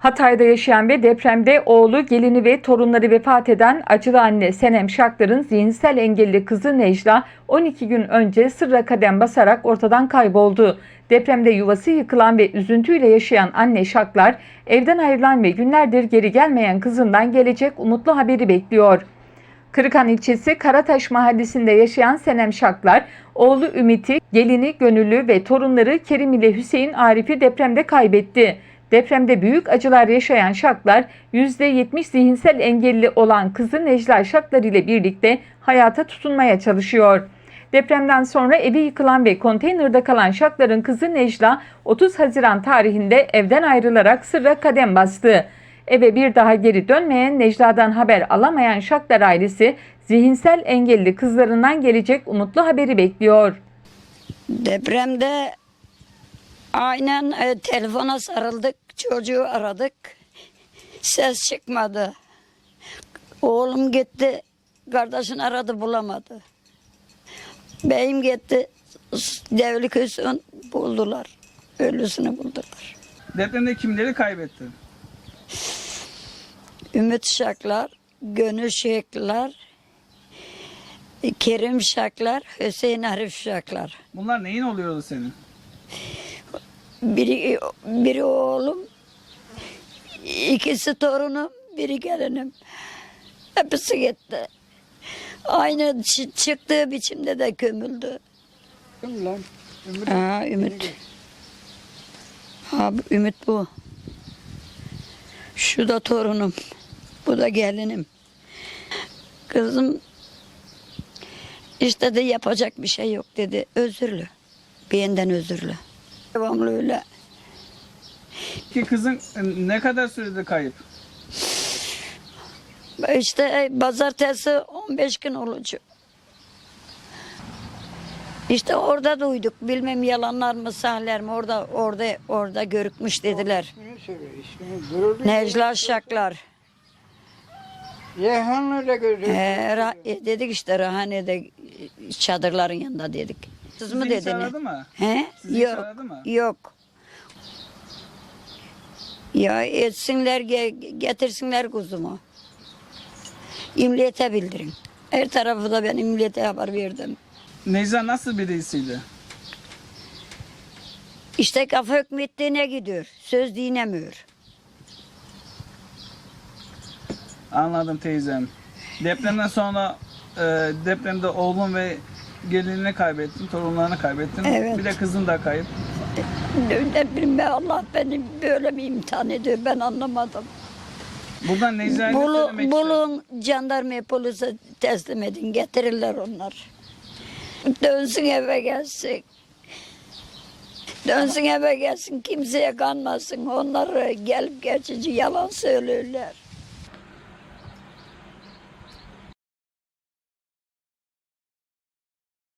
Hatay'da yaşayan ve depremde oğlu, gelini ve torunları vefat eden acılı anne Senem Şaklar'ın zihinsel engelli kızı Necla 12 gün önce sırra kadem basarak ortadan kayboldu. Depremde yuvası yıkılan ve üzüntüyle yaşayan anne Şaklar, evden ayrılan ve günlerdir geri gelmeyen kızından gelecek umutlu haberi bekliyor. Kırıkan ilçesi Karataş mahallesinde yaşayan Senem Şaklar, oğlu Ümit'i, gelini Gönüllü ve torunları Kerim ile Hüseyin Arif'i depremde kaybetti. Depremde büyük acılar yaşayan Şaklar, %70 zihinsel engelli olan kızı Necla Şaklar ile birlikte hayata tutunmaya çalışıyor. Depremden sonra evi yıkılan ve konteynerde kalan Şaklar'ın kızı Necla 30 Haziran tarihinde evden ayrılarak sırra kadem bastı. Eve bir daha geri dönmeyen Necla'dan haber alamayan Şaklar ailesi zihinsel engelli kızlarından gelecek umutlu haberi bekliyor. Depremde aynen e, telefona sarıldık, çocuğu aradık. Ses çıkmadı. Oğlum gitti, kardeşini aradı bulamadı. Beyim gitti, devlik Hüsnü buldular. Ölüsünü buldular. Depremde kimleri kaybetti? Ümit Şaklar, Gönül Şekler, Kerim Şaklar, Hüseyin Arif Şaklar. Bunlar neyin oluyordu senin? Biri, biri oğlum, ikisi torunum, biri gelinim. Hepsi gitti. Aynı çı- çıktığı biçimde de gömüldü. Ha, Ümit. Ha, bu Ümit bu. Şu da torunum. Bu da gelinim. Kızım işte de yapacak bir şey yok dedi. Özürlü. Benden özürlü. Devamlı öyle. Ki kızın e, ne kadar sürede kayıp? İşte e, pazartesi 15 gün olacak. İşte orada duyduk. Bilmem yalanlar mı sahler mi orada orada orada görükmüş dediler. Necla Şaklar. Reyhanlı'da gördüm. Ee, ra- e, dedik işte Rahane'de çadırların yanında dedik. Siz mi Sizi hiç aradı mı? He? Sizi hiç Yok. aradı mı? Yok. Ya etsinler ge- getirsinler kuzumu. İmliyete bildirin. Her tarafı da ben imliyete haber verdim. Necla nasıl birisiydi? İşte kafa hükmettiğine gidiyor. Söz dinlemiyor. Anladım teyzem. Depremden sonra e, depremde oğlun ve gelinini kaybettin, torunlarını kaybettin. Evet. Bir de kızın da kayıp. Ne bileyim ben, Allah beni böyle mi imtihan ediyor ben anlamadım. Buradan Necla'ya ne Bulu, söylemek bulun jandarmaya polise teslim edin getirirler onlar. Dönsün eve gelsin. Dönsün eve gelsin kimseye kanmasın. Onlar gelip geçici yalan söylüyorlar.